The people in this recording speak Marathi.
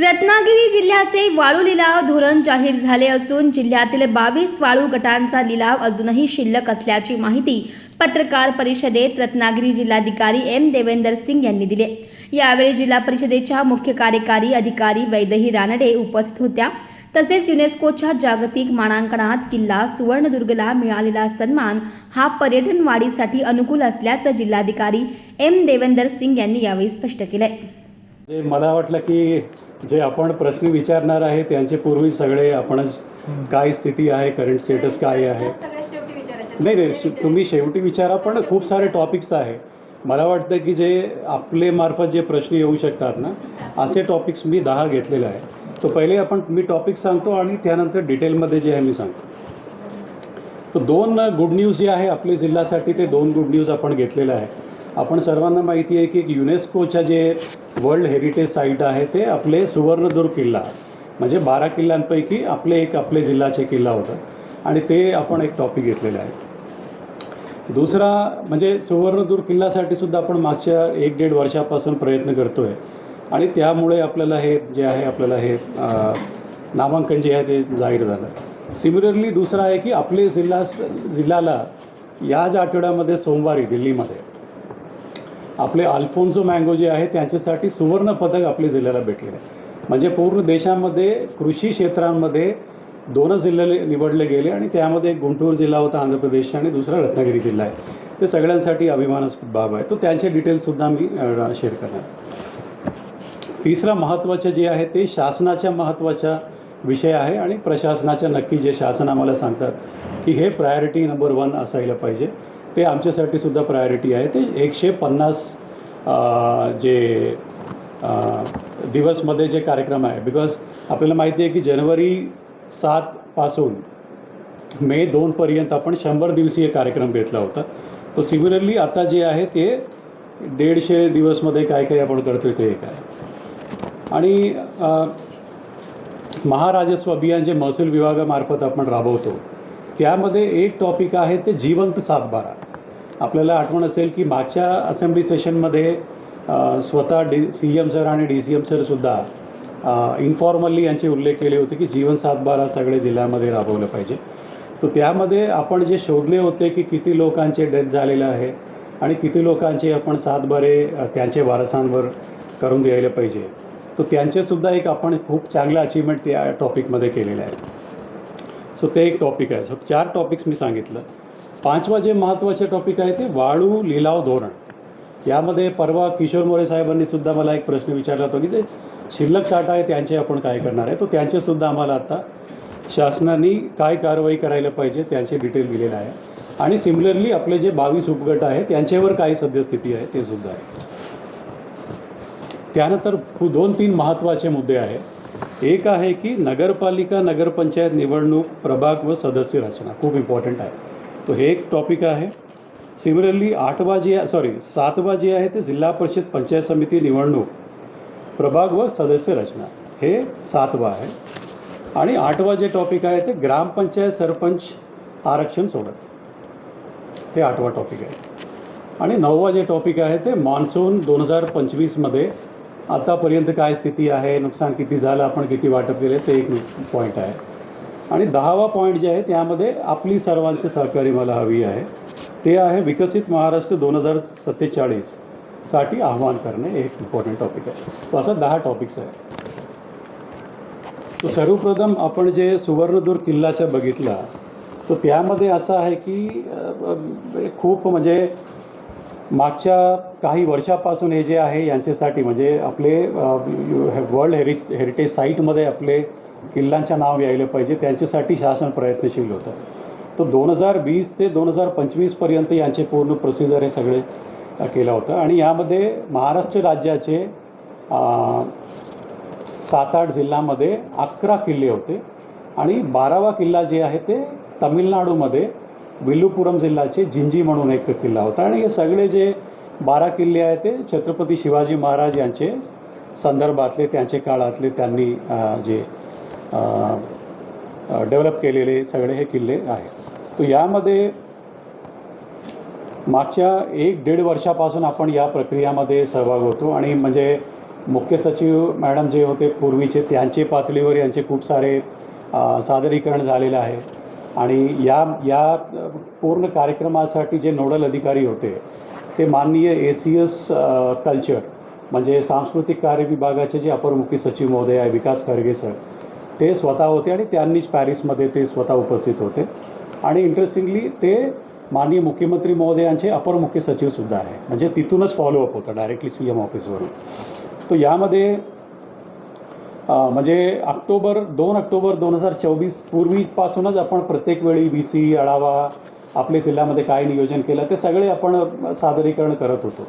रत्नागिरी जिल्ह्याचे वाळू लिलाव धोरण जाहीर झाले असून जिल्ह्यातील बावीस वाळू गटांचा लिलाव अजूनही शिल्लक असल्याची माहिती पत्रकार परिषदेत रत्नागिरी जिल्हाधिकारी एम देवेंदर सिंग यांनी दिले. यावेळी जिल्हा परिषदेच्या मुख्य कार्यकारी अधिकारी वैदही रानडे उपस्थित होत्या. तसेच युनेस्कोच्या जागतिक मानांकनात किल्ला सुवर्णदुर्गला मिळालेला सन्मान हा पर्यटन वाढीसाठी अनुकूल असल्याचं जिल्हाधिकारी एम देवेंदर सिंग यांनी यावेळी स्पष्ट केलंय. जे मला वाटलं की जे आपण प्रश्न विचारणार आहे त्यांचे पूर्वी सगळे आपणच काय स्थिती आहे करंट स्टेटस काय आहे? नाही नाही तुम्ही शेवटी विचारा पण खूप सारे टॉपिक्स आहे. मला वाटतं की जे आपले मार्फत जे प्रश्न येऊ शकतात ना असे टॉपिक्स मी दहा घेतलेले आहे. तो पहिले आपण मी टॉपिक सांगतो आणि त्यानंतर डिटेलमध्ये जे आहे मी सांगतो. तर दोन गुड न्यूज जे आहे आपल्या जिल्ह्यासाठी ते दोन गुड न्यूज आपण घेतलेलं आहे. आपण सर्वांना माहिती आहे की युनेस्कोच्या जे वर्ल्ड हेरिटेज साईट आहे ते आपले सुवर्णदुर्ग किल्ला म्हणजे बारा किल्ल्यांपैकी आपले एक आपले जिल्ह्याचे किल्ला होता. आणि ते आपण एक टॉपिक घेतलेलं आहे. दुसरा म्हणजे सुवर्णदुर्ग किल्ल्यासाठी सुद्धा आपण मागच्या एक दीड वर्षापासून प्रयत्न करतो आहे आणि त्यामुळे आपल्याला हे जे आहे आपल्याला हे नामांकन जे आहे ते जाहीर झालं. सिमिलरली दुसरं आहे की आपले जिल्हा जिल्ह्याला याच आठवड्यामध्ये सोमवारी दिल्लीमध्ये आपले अल्फोन्सो मँगो जे आहे त्यांच्यासाठी सुवर्ण पदक आपल्या जिल्ह्याला भेटलेलं आहे. म्हणजे पूर्ण देशामध्ये कृषी क्षेत्रांमध्ये दोनच जिल्हे निवडले गेले आणि त्यामध्ये एक गुंटूर जिल्हा होता आंध्र प्रदेश आणि दुसरा रत्नागिरी जिल्हा आहे. ते सगळ्यांसाठी अभिमानास्पद बाब आहे. तो त्यांचे डिटेल्ससुद्धा मी शेअर करणार तिसरा महत्त्वाचं जे आहे ते शासनाच्या महत्त्वाच्या विषय आहे आणि प्रशासनाच्या नक्की जे शासन आम्हाला सांगतात की हे प्रायोरिटी नंबर वन असायला पाहिजे. ते आमच्यासाठी सुद्धा प्रायोरिटी आहे. ते एकशे पन्नास जे दिवसमध्ये जे कार्यक्रम आहे. बिकॉज आपल्याला माहिती आहे की जनवरी सातपासून मे दोनपर्यंत आपण शंभर दिवसीय कार्यक्रम घेतला होता. तर सिमिलरली आता जे आहे ते दीडशे दिवसमध्ये काय काय आपण करतो ते एक आहे. आणि महाराजस्व अभियान जे महसूल विभागामार्फत आपण राबवतो त्यामध्ये एक टॉपिक आहे ते जिवंत सातबारा. आपल्याला आठवण असेल की मागच्या असेंब्ली सेशनमध्ये स्वतः डी सी एम सर आणि डी सी एम सरसुद्धा इन्फॉर्मली यांचे उल्लेख केले होते की जीवन सातबारा सगळे जिल्ह्यामध्ये राबवलं पाहिजे. तर त्यामध्ये आपण जे शोधले होते की किती लोकांचे डेथ झालेले आहे आणि किती लोकांचे आपण सातबारे त्यांचे वारसांवर करून द्यायला पाहिजे तर त्यांचेसुद्धा एक आपण खूप चांगलं अचिव्हमेंट त्या टॉपिकमध्ये केलेलं आहे. सो ते एक टॉपिक आहे. सो चार टॉपिक्स मी सांगितलं. पाचवा जे महत्त्वाचे टॉपिक आहे ते वाळू लिलाव धोरण. यामध्ये परवा किशोर मोरे साहेबांनी सुद्धा मला एक प्रश्न विचारला होता की ते शिल्लक साठा आहे त्यांचे आपण काय करणार आहे? तो त्यांचेसुद्धा आम्हाला आता शासनाने काय कारवाई करायला पाहिजे त्यांचे डिटेल दिलेलं आहे. आणि सिमिलरली आपले जे बावीस उपगट आहे त्यांच्यावर काय सद्यस्थिती आहे ते सुद्धा आहे. त्यानंतर दोन तीन महत्त्वाचे मुद्दे आहेत. एक आहे की नगरपालिका नगरपंचायत निवडणूक प्रभाग व सदस्य रचना खूप इम्पॉर्टंट आहे. तो हे एक टॉपिक आहे. सिमिलरली आठवा जे सॉरी सातवा जे आहे ते जिल्हा परिषद पंचायत समिती निवडणूक. प्रभाग व सदस्य रचना. हे सातवा आहे. आणि आठवा जे टॉपिक आहे ते ग्रामपंचायत सरपंच आरक्षण सोडत. ते आठवा टॉपिक आहे. आणि नववा जे टॉपिक आहे ते मान्सून दोन हजार पंचवीसमध्ये आतापर्यंत काय स्थिती आहे नुकसान किती झालं आपण किती वाटप केले ते एक पॉईंट आहे. आणि दहावा पॉईंट जे आहे त्यामध्ये आपली सर्वांची सहकारी मला हवी आहे. ते आहे विकसित महाराष्ट्र दोन हजार सत्तेचाळीससाठी आव्हान करणे हे एक इम्पॉर्टंट टॉपिक आहे. तो असा दहा टॉपिक्स आहे. तो सर्वप्रथम आपण जे सुवर्णदुर्ग किल्ल्याच्या बघितला तर त्यामध्ये असं आहे की खूप म्हणजे मागच्या काही वर्षापासून हे जे आहे यांच्यासाठी म्हणजे आपले वर्ल्ड हेरिज हेरिटेज साईटमध्ये आपले किल्ल्यांच्या नाव यायला पाहिजे. त्यांच्यासाठी शासन प्रयत्नशील होतं. तर दोन हजार वीस ते दोन हजार पंचवीसपर्यंत यांचे पूर्ण प्रोसिजर हे सगळे केलं होतं. आणि यामध्ये महाराष्ट्र राज्याचे सात आठ जिल्ह्यामध्ये अकरा किल्ले होते. आणि बारावा किल्ला जे आहे ते तमिळनाडूमध्ये विल्लुपुरम जिल्ह्याचे जिंजी म्हणून एक किल्ला होता. आणि हे सगळे जे बारा किल्ले आहेत ते छत्रपती शिवाजी महाराज यांचे संदर्भातले त्यांचे काळातले त्यांनी जे डेव्हलप केलेले सगळे हे किल्ले आहेत. तर यामध्ये मागच्या एक दीड वर्षापासून आपण या प्रक्रियामध्ये सहभाग होतो आणि म्हणजे मुख्य सचिव मॅडम जे होते पूर्वीचे त्यांचे पातळीवर यांचे खूप सारे सादरीकरण झालेलं आहे. आणि या या पूर्ण कार्यक्रमासाठी जे नोडल अधिकारी होते ते माननीय ए सी एस कल्चर म्हणजे सांस्कृतिक कार्य विभागाचे जे अपर मुख्य सचिव महोदय आहे विकास खरगे सर ते स्वतः होते आणि त्यांनीच पॅरिसमध्ये ते स्वतः उपस्थित होते. आणि इंटरेस्टिंगली ते माननीय मुख्यमंत्री महोदयांचे अपर मुख्य सचिवसुद्धा आहे. म्हणजे तिथूनच फॉलोअप होतं डायरेक्टली सी एम ऑफिसवरून तो यामध्ये म्हणजे ऑक्टोबर दोन ऑक्टोबर दोन हजार चोवीस पूर्वीपासूनच आपण प्रत्येक वेळी व्ही सी आढावा आपल्या जिल्ह्यामध्ये काय नियोजन केलं ते सगळे आपण सादरीकरण करत होतो.